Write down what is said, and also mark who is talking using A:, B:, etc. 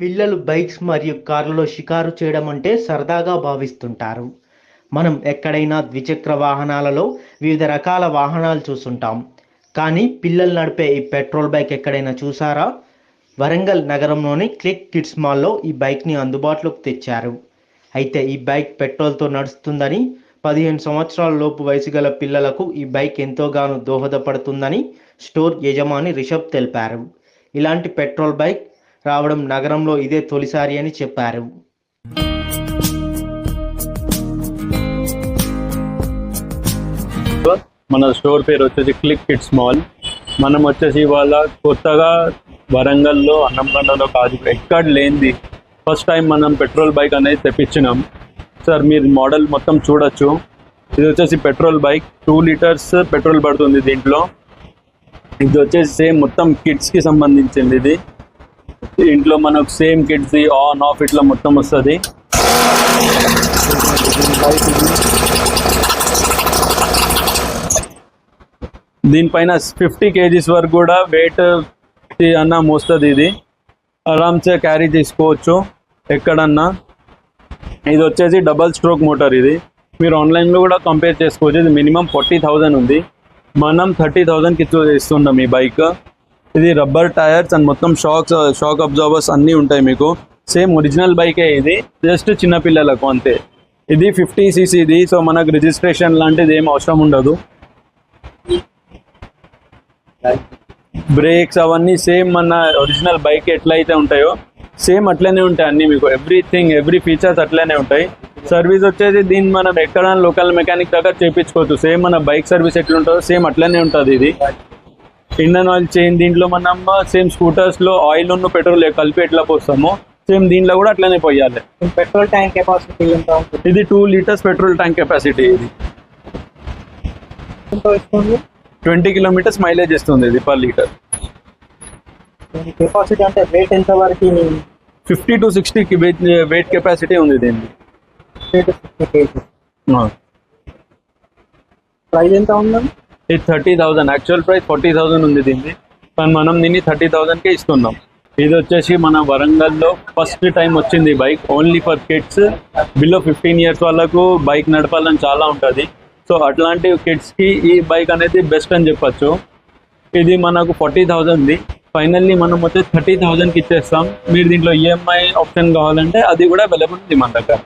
A: పిల్లలు బైక్స్ మరియు కార్లలో షికారు చేయడం అంటే సరదాగా భావిస్తుంటారు. మనం ఎక్కడైనా ద్విచక్ర వాహనాలలో వివిధ రకాల వాహనాలు చూస్తుంటాం. కానీ పిల్లలు నడిపే ఈ పెట్రోల్ బైక్ ఎక్కడైనా చూసారా? వరంగల్ నగరంలోని క్లిక్ కిడ్స్ మాల్లో ఈ బైక్ని అందుబాటులోకి తెచ్చారు. అయితే ఈ బైక్ పెట్రోల్తో నడుస్తుందని పదిహేను సంవత్సరాల లోపు వయసు గల పిల్లలకు ఈ బైక్ ఎంతోగానో దోహదపడుతుందని స్టోర్ యజమాని రిషబ్ తెలిపారు. ఇలాంటి పెట్రోల్ బైక్ రావడం నగరంలో ఇదే తొలిసారి అని చెప్పారు.
B: మన స్టోర్ పేరు వచ్చేసి క్లిక్ కిడ్స్ మాల్. మనం వచ్చేసి ఇవాళ కొత్తగా వరంగల్లో అన్నంకొండలో కాదు ఎక్కడ లేనిది. ఫస్ట్ టైం మనం పెట్రోల్ బైక్ అనేది తెప్పించినాం. సార్ మీరు మోడల్ మొత్తం చూడొచ్చు. ఇది వచ్చేసి petrol bike. Two litres petrol పడుతుంది దీంట్లో. ఇది వచ్చేసి సేమ్ మొత్తం కిడ్స్కి సంబంధించింది ఇది. ఇంట్లో మనకు సేమ్ కిడ్స్ ఆన్ ఆఫ్ ఇట్లా మొత్తం వస్తుంది. దీనిపైన ఫిఫ్టీ కేజీస్ వరకు కూడా వెయిట్ అన్న మోస్తుంది ఇది. ఆరామ్సే క్యారీ చేసుకోవచ్చు ఎక్కడన్నా. ఇది వచ్చేసి డబల్ స్ట్రోక్ మోటార్ ఇది. మీరు ఆన్లైన్లో కూడా కంపేర్ చేసుకోవచ్చు. ఇది మినిమం ఫార్టీ థౌజండ్ ఉంది. మనం థర్టీ థౌజండ్కి ఇస్తున్నాం ఈ బైక్ ఇది రబ్బర్ టైర్స్ అండ్ మొత్తం షాక్స్ షాక్ అబ్జార్బర్స్ అన్నీ ఉంటాయి మీకు. సేమ్ ఒరిజినల్ బైకే ఇది జస్ట్ చిన్నపిల్లలకు అంతే. ఇది ఫిఫ్టీ సీసీది సో మనకు రిజిస్ట్రేషన్ లాంటిది ఏం అవసరం ఉండదు. బ్రేక్స్ అవన్నీ సేమ్ మన ఒరిజినల్ బైక్ ఎట్లయితే ఉంటాయో సేమ్ అట్లనే ఉంటాయి అన్ని మీకు. ఎవ్రీథింగ్ ఎవ్రీ ఫీచర్స్ అట్లనే ఉంటాయి. సర్వీస్ వచ్చేసి దీన్ని మనం ఎక్కడ లోకల్ మెకానిక్ దగ్గర చేయించుకోవచ్చు సేమ్ మన బైక్ సర్వీస్ ఎట్లుంటుందో సేమ్ అట్లనే ఉంటుంది ఇది. ఇండన్ ఆయిల్ చేంజ్ దీంట్లో మనం సేమ్ స్కూటర్స్లో ఆయిల్ ఉన్న పెట్రోల్ కలిపి ఎట్లా పోస్తామో సేమ్ దీంట్లో కూడా అట్లనే పోయాలి.
C: పెట్రోల్ ట్యాంక్ కెపాసిటీ
B: ఇది two litres petrol tank capacity ఇది. ట్వంటీ కిలోమీటర్స్ మైలేజ్ ఇస్తుంది ఇది పర్ లీటర్
C: కెపాసిటీ అంటే వెయిట్ ఎంత వరకు
B: fifty to sixty weight capacity ఉంది దీనికి
C: ప్రైస్ ఎంత ఉందండి?
B: ఇది thirty thousand. Actual price forty thousand ఉంది దీన్ని కానీ మనం దీన్ని థర్టీ థౌజండ్కే ఇస్తున్నాం. ఇది వచ్చేసి మన వరంగల్లో ఫస్ట్ టైం వచ్చింది bike only for kids below fifteen years వాళ్ళకు బైక్ నడపాలని చాలా ఉంటుంది. సో అట్లాంటి కిడ్స్కి ఈ బైక్ అనేది బెస్ట్ అని చెప్పొచ్చు. ఇది మనకు ఫార్టీ థౌజండ్ది ఫైనల్లీ మనం వచ్చి థర్టీ థౌజండ్కి ఇచ్చేస్తాం. మీరు దీంట్లో ఈఎంఐ ఆప్షన్ కావాలంటే అది కూడా అవైలబుల్ ఉంది మన దగ్గర.